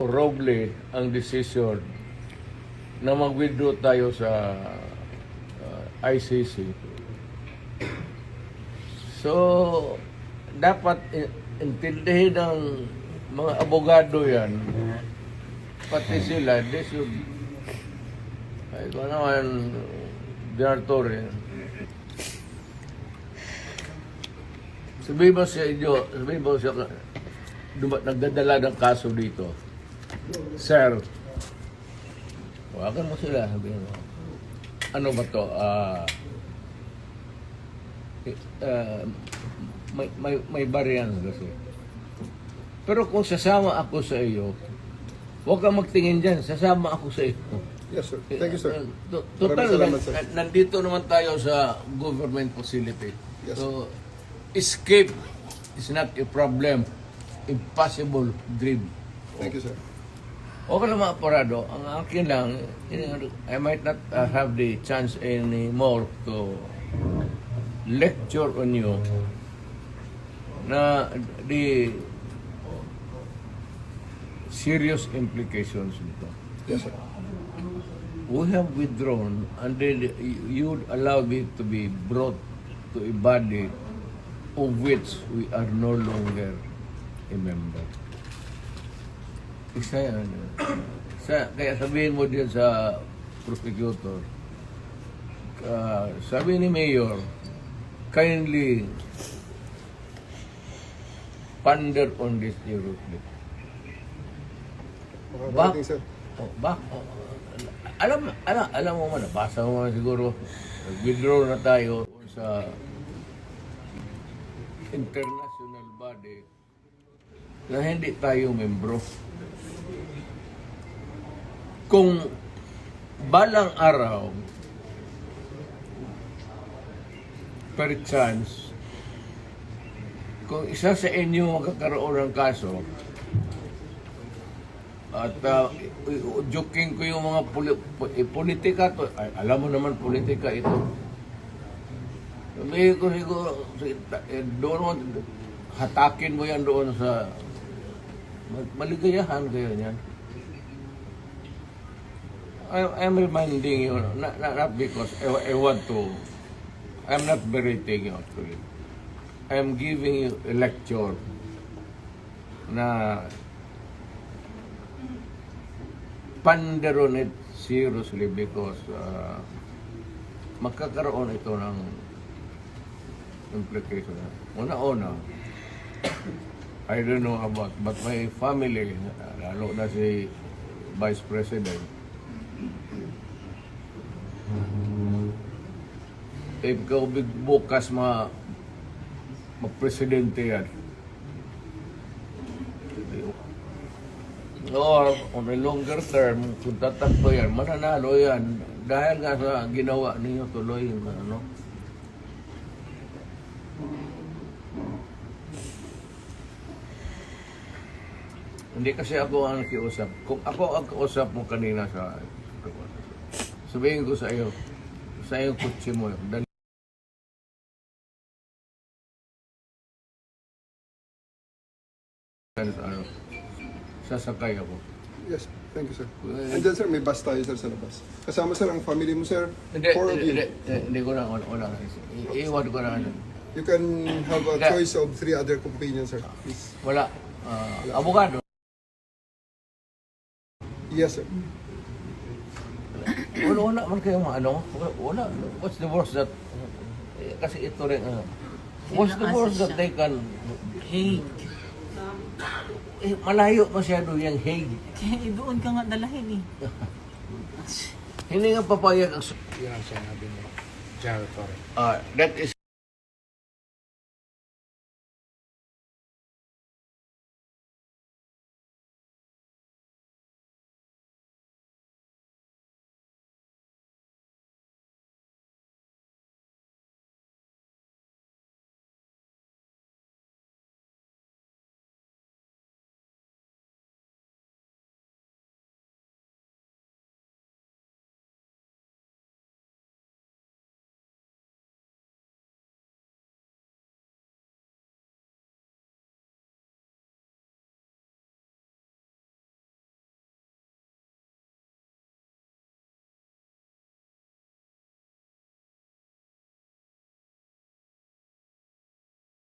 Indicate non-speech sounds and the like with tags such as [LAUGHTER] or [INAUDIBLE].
Roble ang decision na mag-withdraw tayo sa uh, ICC. So, dapat intindihin ng mga abogado yan, pati sila, they should, ay ko naman, General Torre, sabihin mo sa inyo, sabihin mo sa, nagdadala ng kaso dito, Sir, Huwagan mo sila, sabihin mo. Ano ba to? Ah, ah, may, may, may variance kasi. Pero kung sasama ako sa iyo, huwag kang magtingin dyan, sasama ako sa iyo. Yes, sir. Thank you, sir. Uh, to- Total, salamat, sir. nan- nandito naman tayo sa government facility. Yes, so, escape is not a problem. Impossible dream. Thank you, sir. Okay lang mga parado. Ang akin lang, I might not uh, have the chance anymore to lecture on you na the serious implications nito. Yes. We have withdrawn and then you would allow me to be brought to a body of which we are no longer a member. Isa yan. Sa, kaya sabihin mo din sa prosecutor, uh, sabi ni Mayor, kindly ponder on this seriously. Ba- Makakarating, sir. Oh, ba? Oh, alam, alam, alam mo man, nabasa mo man siguro, withdraw na tayo sa international body na hindi tayo membro. Kung balang araw, per chance, kung isa sa inyo magkakaroon ng kaso, at uh, joking ko yung mga poli- po- eh, politika to. Ay, alam mo naman politika ito. Sabi ko siguro, si- eh, doon hatakin mo yan doon sa ma- maligayahan kayo niyan. I, I'm reminding you, not, not, not because I, I want to, I'm not berating you actually. I'm giving you a lecture na ponder on it seriously because uh, magkakaroon ito ng implication. Una-una, I don't know about, but my family, lalo na si Vice President, ikaw big- bukas ma magpresidente yan, or on a longer term, kung tatakbo yan, mananalo yan. Dahil nga sa ginawa ninyo tuloy, ano, Hindi kasi ako ang nakiusap. Kung ako ang kausap mo kanina sa sabihin ko sa iyo, sa iyong kutsi mo, dali ano, sasakay ako. Yes, thank you, sir. And then, sir, may bus tayo, sir, sa labas. Kasama, sir, ang family mo, sir. Hindi, Four of hindi, you. hindi, hindi ko na, wala, wala. I- Iwan ko na. You can have a choice of three other companions, sir. Please. Wala. Ah, abogado. Yes, sir. Wala, man kayong ano. Wala. What's the worst that... eh, Kasi ito rin, ano. What's the worst that they can... Hague. Eh, malayo masyado yung Hague. Eh, doon ka nga dalahin eh. [LAUGHS] Hindi nga papayag ang... Yun ang sinabi ni General Torre. Ah, that is